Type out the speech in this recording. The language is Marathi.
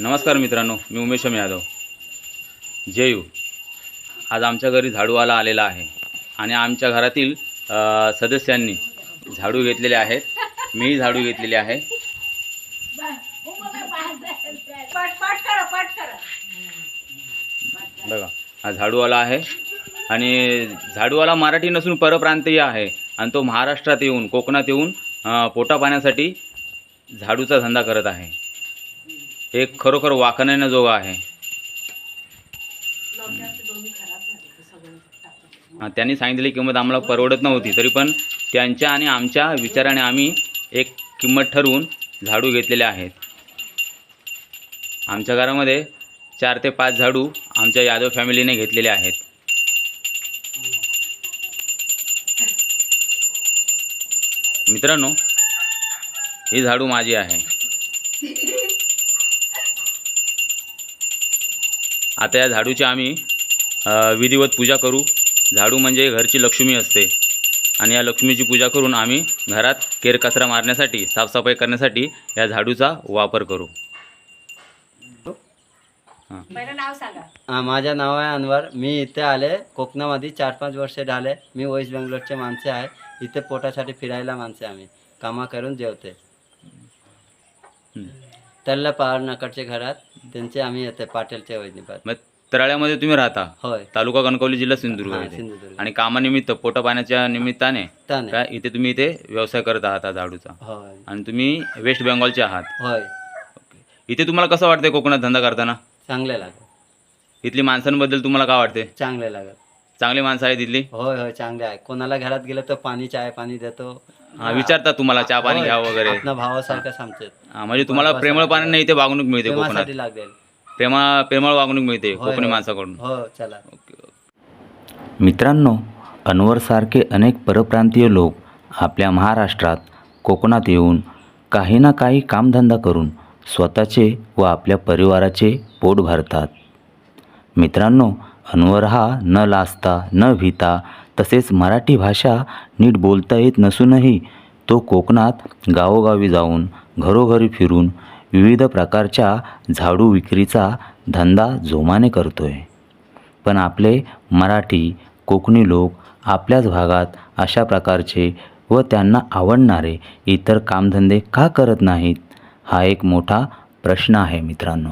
नमस्कार मित्रांनो मी उमेशम यादव. जयू यू. आज आमच्या घरी झाडूवाला आलेला आहे आणि आमच्या घरातील सदस्यांनी झाडू घेतलेले आहेत. मी झाडू घेतलेली आहे. बघा हा झाडूवाला आहे आणि झाडूवाला मराठी नसून परप्रांतीय आहे आणि तो महाराष्ट्रात येऊन कोकणात येऊन पोटापाण्यासाठी पोटा पाण्यासाठी झाडूचा धंदा करत आहे. एक खरोखर वाखण्याजोगा आहे. त्यांनी सांगितलेली किंमत आम्हाला परवडत नव्हती तरी पण त्यांच्या आणि आमच्या विचाराने आम्ही एक किंमत ठरवून झाडू घेतलेले आहेत. आमच्या घरामध्ये चार ते पाच झाडू आमच्या यादव फॅमिलीने घेतलेले आहेत. मित्रांनो ही झाडू माझी आहे. आता या झाडूची आम्ही विधिवत पूजा करू. झाडू म्हणजे घरची लक्ष्मी असते. आणि या लक्ष्मीची पूजा करून आम्ही घरात केरकचरा मारण्यासाठी साफसफाई करण्यासाठी या झाडूचा वापर करू. पहिलं नाव सांगा. हा, माझं नाव आहे अनवर. मी इथे आले कोकणामध्ये चार पाच वर्ष झाले मी वेस्ट बेंगलोरचे माणसे आहे. इथे पोटासाठी फिरायला माणसे आम्ही. कामा करून जेवते. त्याला पहाड नकडचे घरात त्यांचे आम्ही येते पाटीलच्या मग तराळ्यामध्ये तुम्ही राहता? होय. तालुका कणकवली जिल्हा सिंधुदुर्ग हा. सिंधुदुर्ग. आणि कामानिमित्त पोटा पाण्याच्या निमित्ताने त्याने काय इथे तुम्ही इथे व्यवसाय करत आहात हा झाडूचा होय. आणि तुम्ही वेस्ट बेंगॉलचे आहात. होय. इथे तुम्हाला कसं वाटतंय कोकणात धंदा करताना? चांगले लागत इथली माणसांबद्दल तुम्हाला काय वाटते चांगले लागत चांगली माणसं आहेत इथली? होय होय चांगले आहे. कोणाला घरात गेलं तर पाणी चाय पाणी देतो. हा, विचारतात तुम्हाला चहा पाणी. घ्या वगैरे. आपल्या भावासारखं सांगतात हा, म्हणजे तुम्हाला प्रेमळ पाण्याने इथे वागणूक मिळते कोकणात. प्रेमासाठी लागेल. प्रेमा प्रेमळ वागणूक मिळते होय, कोकणी होय. माणसाकडून. हो चला. मित्रांनो अनवरसारखे अनेक परप्रांतीय लोक आपल्या महाराष्ट्रात कोकणात येऊन काही ना काही कामधंदा करून स्वतःचे व आपल्या परिवाराचे पोट भरतात. मित्रांनो अनवर हा न लाजता न भिता तसेच मराठी भाषा नीट बोलता येत नसूनही तो कोकणात गावोगावी जाऊन घरोघरी फिरून विविध प्रकारच्या झाडू विक्रीचा धंदा जोमाने करतो आहे पण आपले मराठी कोकणी लोक आपल्याच भागात अशा प्रकारचे व त्यांना आवडणारे इतर कामधंदे का करत नाहीत हा एक मोठा प्रश्न आहे मित्रांनो.